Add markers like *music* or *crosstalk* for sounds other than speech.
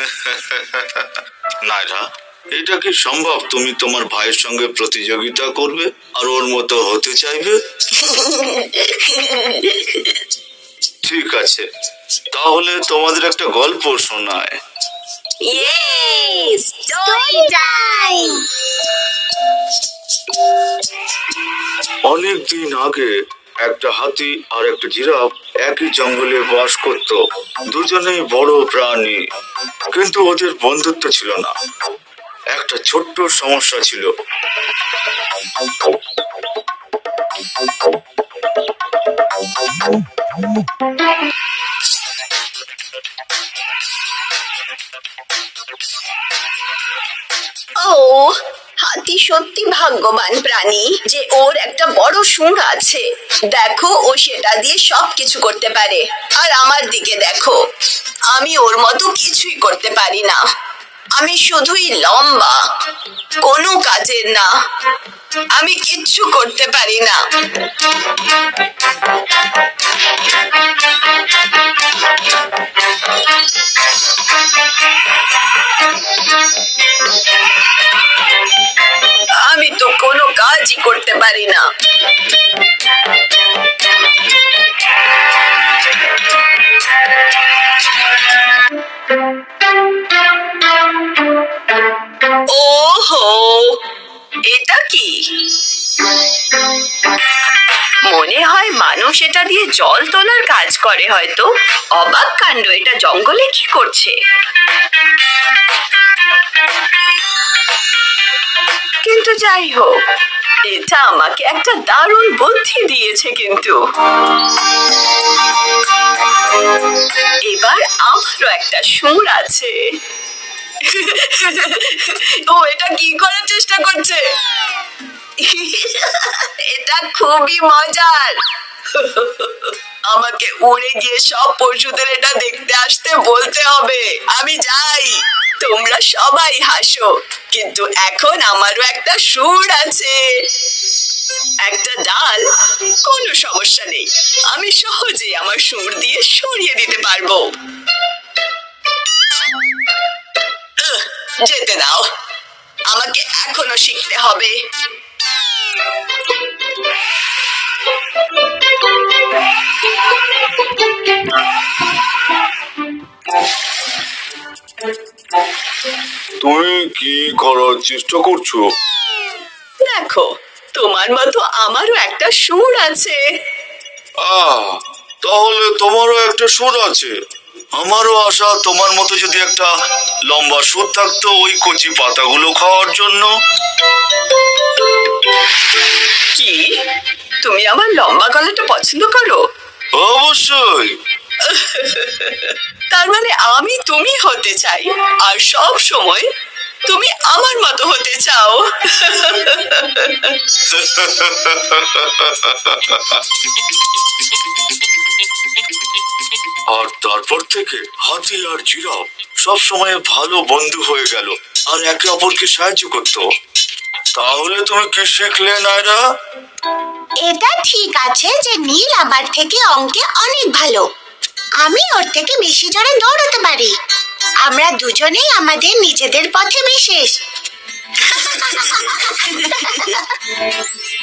*laughs* নাইরা এটা কি সম্ভব? তুমি তোমার ভাইয়ের সঙ্গে প্রতিযোগিতা করবে আর ওর মতো হতে চাইবে? *laughs* ঠিক আছে তাহলে তোমাদের একটা গল্প শোনায়। অনেক দিন আগে একটা হাতি আর একটা জিরাফ একই জঙ্গলে বাস করত। দুজনেই বড় প্রাণী। কিন্তু ওদের বন্ধুত্ব ছিল না। একটা ছোট্ট সমস্যা ছিল। ও, হাতি সত্যি ভাগ্যবান প্রাণী যে ওর একটা বড় সুর আছে। দেখো, ও সেটা দিয়ে সব কিছু করতে পারে। আর আমার দিকে দেখো। আমি ওর মতো কিছুই করতে পারি না। আমি শুধুই লম্বা, কোনো কাজের না। আমি কিচ্ছু করতে পারি না। আমি তো কোনো কাজই করতে পারি না। এটা কি? মনে হয় মানুষ এটা দিয়ে জল তোলার কাজ করে হয়তো। অবাক কাণ্ড, এটা জঙ্গলে কি করছে? কিন্তু যাই হোক, এটা আমাকে একটা দারুণ বুদ্ধি দিয়েছে কিন্তু। এবার আমারও একটা সুর আছে। ও, এটা কি করার চেষ্টা করছে? এটা খুবই মজার। আমাকে উড়ে গিয়ে সব পশুদের এটা দেখতে আসতে বলতে হবে। আমি যাই। তোমরা সবাই হাসো। কিন্তু এখন আমারও একটা সুর আছে। একটা ডাল, কোনো সমস্যা নেই। আমি সহজেই আমার সুর দিয়ে সরিয়ে দিতে পারব। আমাকে এখনও শিখতে হবে। তুমি কি করার চেষ্টা করছ? দেখো তোমার মতো আমারও একটা সুর আছে। আহ তাহলে তোমারও একটা সুর আছে। আমারও আশা তোমার মতো যদি একটা লম্বা সুর থাকতো ওই কচি পাতাগুলো খাওয়ার জন্য। কি? তুমি আমার লম্বা গলাটা পছন্দ করো? অবশ্যই। তার মানে আমি তুমি হতে চাই আর সব সময় তুমি আমার মতো হতে চাও। *laughs* আর তারপর থেকে হাতি আর জিরাফ সব সময় ভালো বন্ধু হয়ে গেল, আর একে অপরকে সাহায্য করত। তাহলে তুমি কি শিখলে, নায়রা? এটা ঠিক আছে যে নীল আমার থেকে অঙ্কে অনেক ভালো। আমি ওর থেকে বেশি জোরে দৌড়াতে পারি। আমরা দুজনেই আমাদের নিজেদের পথে বিশেষ *laughs*